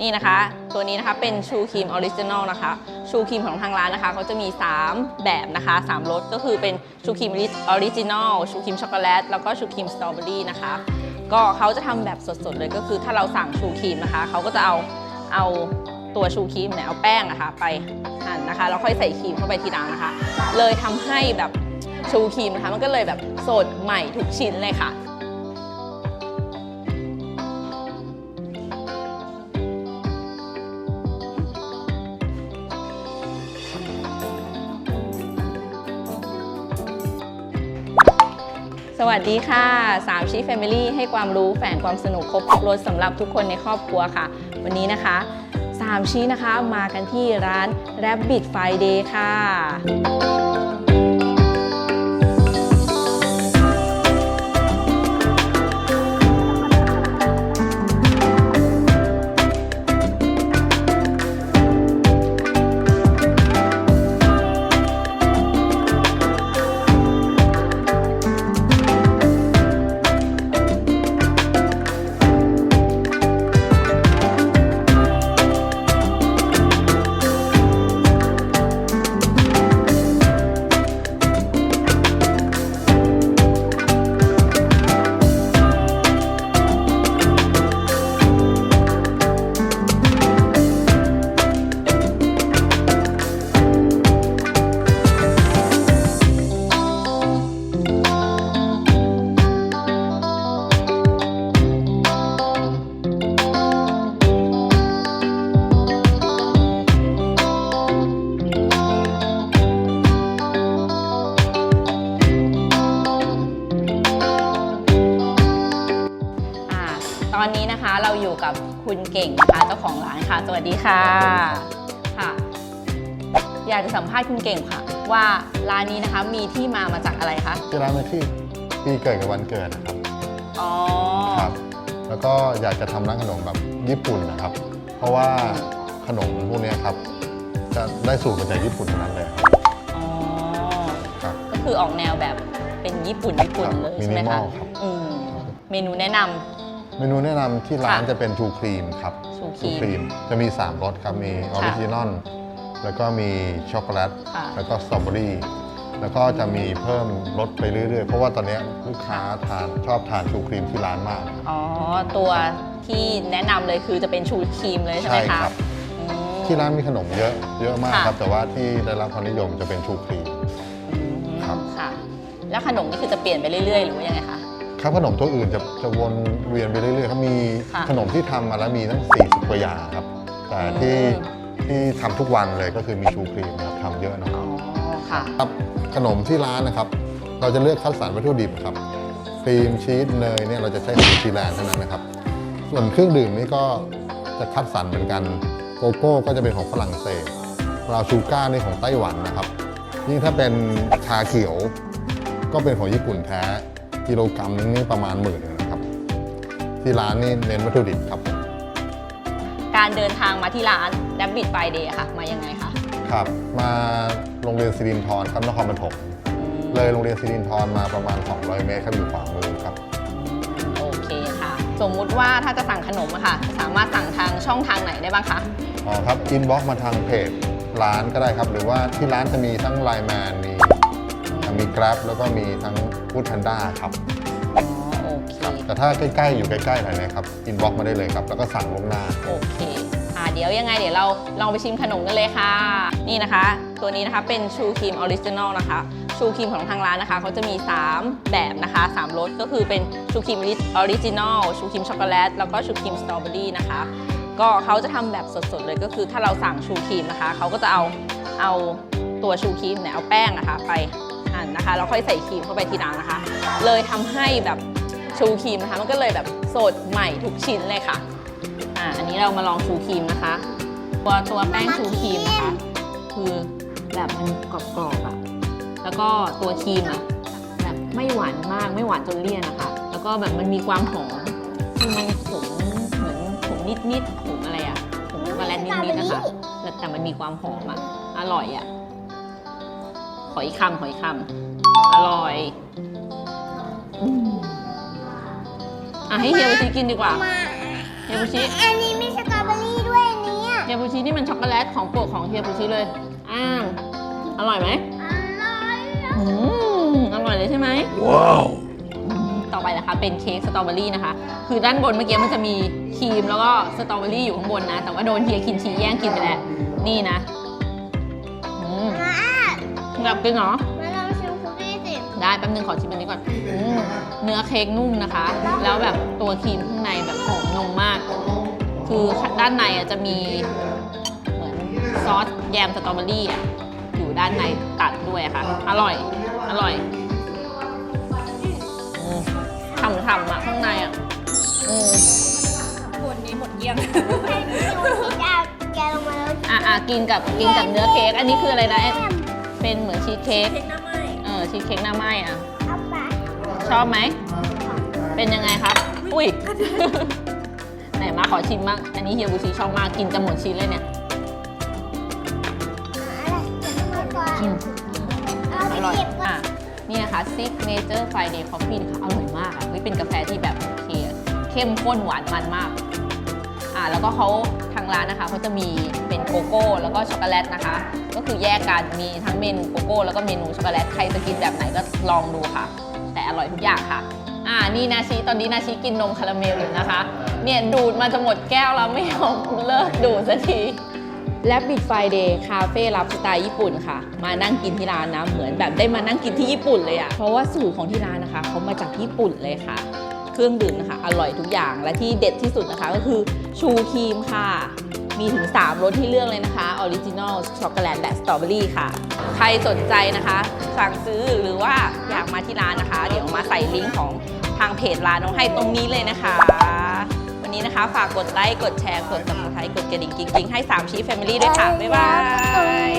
นี่นะคะ ตัวนี้นะคะเป็นชูครีมออริจินอลนะคะ ชูครีมของทางร้านนะคะเขาจะมี 3 แบบนะคะ 3รสก็คือเป็นชูครีมออริจินอลชูครีมช็อกโกแลตแล้วก็ชูครีมสตรอเบอรี่นะคะ ก็เขาจะทำแบบสดๆเลยก็คือถ้าเราสั่งชูครีมนะคะเขาก็จะเอาเอาตัวชูครีมเนี่ยเอาแป้งนะคะไปหั่นนะคะแล้วค่อยใส่ครีมเข้าไปทีหลังนะคะ เลยทำให้แบบชูครีมนะคะมันก็เลยแบบสดใหม่ทุกชิ้นเลยค่ะ สวัสดีค่ะสามชีแฟมิลี่ให้ความรู้แฝงความสนุกครบรถสำหรับทุกคนในครอบครัวค่ะ วันนี้นะคะสามชีนะคะมากันที่ร้าน Rabbit Friday ค่ะ ตอนนี้นะคะเราอยู่กับคุณเก่งนะคะเจ้าของร้านค่ะ สวัสดีค่ะค่ะ อยากจะสัมภาษณ์คุณเก่งค่ะ ว่าร้านนี้นะคะมีที่มามาจากอะไรคะที่ร้านเป็นที่ปีเกิดกับวันเกิดนะครับอ๋อครับ แล้วก็อยากจะทำร้านขนมแบบญี่ปุ่นนะครับ เพราะว่าขนมพวกเนี้ยครับ จะได้สูตรมาจากญี่ปุ่นทั้งนั้นเลยครับอ๋อครับ ก็คือออกแนวแบบเป็นญี่ปุ่นญี่ปุ่นครับเลยใช่ไหมคะ minimal ครับ อืมเมนูแนะนำ เมนูแนะนำที่ร้านค่ะจะเป็นทูครีมครับชูครีมจะมี 3รสครับ มีออริจินอลแล้วก็มีช็อกโกแลตค่ะ แล้วก็สตรอเบอรี่แล้วก็จะมีเพิ่มรสไปเรื่อยๆ เพราะว่าตอนเนี้ยลูกค้าทานชอบทานชูครีมที่ร้านมาก อ๋อ ตัวที่แนะนำเลยคือจะเป็นชูครีมเลยใช่ไหมคะครับ อืม ที่ร้านมีขนมเยอะเยอะมากค่ะ ครับ แต่ว่าที่ได้รับความนิยมจะเป็นชูครีมอืมครับ ค่ะ แล้วขนมนี่คือจะเปลี่ยนไปเรื่อยๆ หรือว่ายังไงคะ ครับขนมตัวอื่นจะจะวนเวียนไปเรื่อยๆครับมีค่ะขนมที่ทำมาแล้วมีตั้ง40กว่าอย่างครับ แต่ที่อืม ที่ทำทุกวันเลยก็คือมีชูครีมนะครับทำเยอะหนะอ๋อค่ะครับขนมที่ร้านนะครับ เราจะเลือกคัดสรรวัตถุดิบครับครีมชีสเนยเนี่ยเราจะใช้ของซีแลนด์เท่านั้นนะครับ ส่วนเครื่องดื่มนี่ก็จะคัดสรรเหมือนกันโกโก้ก็จะเป็นของฝรั่งเศสบราวน์ชูก้านี่ของไต้หวันนะครับยิ่งถ้าเป็นชาเขียวก็เป็นของญี่ปุ่นแท้ กิโลกรัมนึงนี่ประมาณหมื่นหนึ่งนะครับ ที่ร้านนี่เน้นวัตถุดิบครับผมการเดินทางมาที่ร้าน Rabbit Friday อะค่ะ มายังไงคะครับ มาโรงเรียนสิรินทรครับนครปฐมอืมเลยโรงเรียนสิรินทรมาประมาณ 200 เมตรครับอยู่ขวามือครับ โอเคค่ะ สมมุติว่าถ้าจะสั่งขนมอะค่ะ สามารถสั่งทางช่องทางไหนได้บ้างคะ อ๋อครับ อินบ็อกมาทางเพจร้านก็ได้ครับ หรือว่าที่ร้านจะมีทั้งไลน์แมนมี มี Grab แล้วก็มีทั้ง Food Panda ครับอ๋อโอเคแต่ถ้าใกล้ ๆ อยู่ใกล้ๆหน่อยนะครับ อินบ็อกมาได้เลยครับ แล้วก็สั่งล่วงหน้า โอเคอ่าเดี๋ยวยังไงเดี๋ยวเราลองไปชิมขนมกันเลยค่ะ นี่นะคะ ตัวนี้นะคะเป็นชูครีมออริจินอลนะคะ ชูครีมของทางร้านนะคะเขาจะมี 3 แบบนะคะ3รสก็คือเป็นชูครีมออริจินอลชูครีมช็อกโกแลตแล้วก็ชูครีมสตรอเบอรี่นะคะ ก็เขาจะทำแบบสดๆเลยก็คือถ้าเราสั่งชูครีมนะคะเขาก็จะเอาเอาตัวชูครีมเนี่ยเอาแป้งนะคะไป หั่นนะคะ แล้วค่อยใส่ครีมเข้าไปทีหลังนะคะ เลยทำให้แบบชูครีมนะคะ มันก็เลยแบบสดใหม่ทุกชิ้นเลยค่ะอ่าอันนี้เรามาลองชูครีมนะคะ ตัวตัวแป้งชูครีมนะคะ คือแบบมันกรอบๆอะแล้วก็ตัวครีมอะแบบไม่หวานมากไม่หวานจนเลี่ยนนะคะ แล้วก็แบบมันมีความหอมคือมันขมเหมือนขมนิดๆขมอะไรอะขมช็อกโกแลตนิดๆนะคะแล้วแต่มันมีความหอมอะอร่อยอะ ขออีกคำขออีกคำอร่อยอืมอะให้เฮียบุชิกินดีกว่า มาเฮียบุชิ อันนี้มีสตรอเบอรี่ด้วยชินี่มันช็อกโกแลตของโปรดของเฮียบูชิเลย อ้าวอร่อยไหมอร่อยอะอืมอร่อยเลยใช่ไหมว้าวต่อไปนะคะเป็นเค้กสตรอเบอรี่นะคะ คือด้านบนเมื่อกี้มันจะมีครีมแล้วก็สตรอเบอรี่อยู่ข้างบนนะ แต่ว่าโดนเฮียคินชีแย่งกินไปแล้ว นี่นะอืมมา แบบกินเหรอ มาลองชิมคุกกี้สิได้แป๊บนึงขอชิมอันนี้ก่อนอมเนื้อเค้กนุ่มนะคะ แล้วแบบตัวครีมข้างในแบบหอมนมมาก คือด้านในอะจะมีเหมือนซอสแยมสตรอเบอรี่อะอยู่ด้านในตัดด้วยอะค่ะ อร่อย อร่อยอืมฉ่ำๆอะข้างในอะอืมคนนี้หมดเกลี้ยง ให้ดูที่จะแกะลงมาแล้วอะอะกินกับกินกับเนื้อเค้กอันนี้คืออะไรนะเอ๊ะ เป็นเหมือนชีสเค้กเค้กหน้าไหม้เออชีสเค้กหน้าไหม้อะ เอาไปชอบไหม เป็นยังไงครับ อุ้ย ไหนมาขอชิมบ้างอันนี้เฮียบูชิชอบมาก กินจะหมดชิ้นเลยเนี่ย อืมเอาไปอร่อยเก็บก่อนอะนี่นะคะ Signature Friday Coffee นะคะอร่อยมากอะเฮ้ยเป็นกาแฟที่แบบโอเคอะเข้มข้นหวานมันมาก อ่าแล้วก็เขาทางร้านนะคะเขาจะมีเป็นโกโก้ แล้วก็ช็อกโกแลตนะคะ ก็คือแยกกันมีทั้งเมนูโกโก้แล้วก็เมนูช็อกโกแลตใครจะกินแบบไหนก็ลองดูค่ะ แต่อร่อยทุกอย่างค่ะอ่านี่นาชิตอนนี้นาชิกินนมคาราเมลอยู่นะคะ เนี่ยดูดมาจะหมดแก้วแล้วไม่ยอมเลิกดูดสักทีและบิดไฟเดย์คาเฟ่รับสไตล์ญี่ปุ่นค่ะ มานั่งกินที่ร้านนะเหมือนแบบได้มานั่งกินที่ญี่ปุ่นเลยอะเพราะว่าสูตรของที่ร้านนะคะเขามาจากญี่ปุ่นเลยค่ะ เครื่องดื่มนะคะ อร่อยทุกอย่างและที่เด็ดที่สุดนะคะก็คือชูครีมค่ะ มีถึง 3รสที่เลือกเลยนะคะออริจินอลช็อกโกแลตและสตรอเบอรี่ค่ะ ใครสนใจนะคะ สั่งซื้อหรือว่าอยากมาที่ร้านนะคะ เดี๋ยวมาใส่ลิงก์ของทางเพจร้านน้องให้ตรงนี้เลยนะคะ วันนี้นะคะฝากกดไลค์กดแชร์กด subscribe กดกระดิ่งกิ๊งๆให้3ชีแฟมิลี่ด้วยค่ะ บ๊ายบาย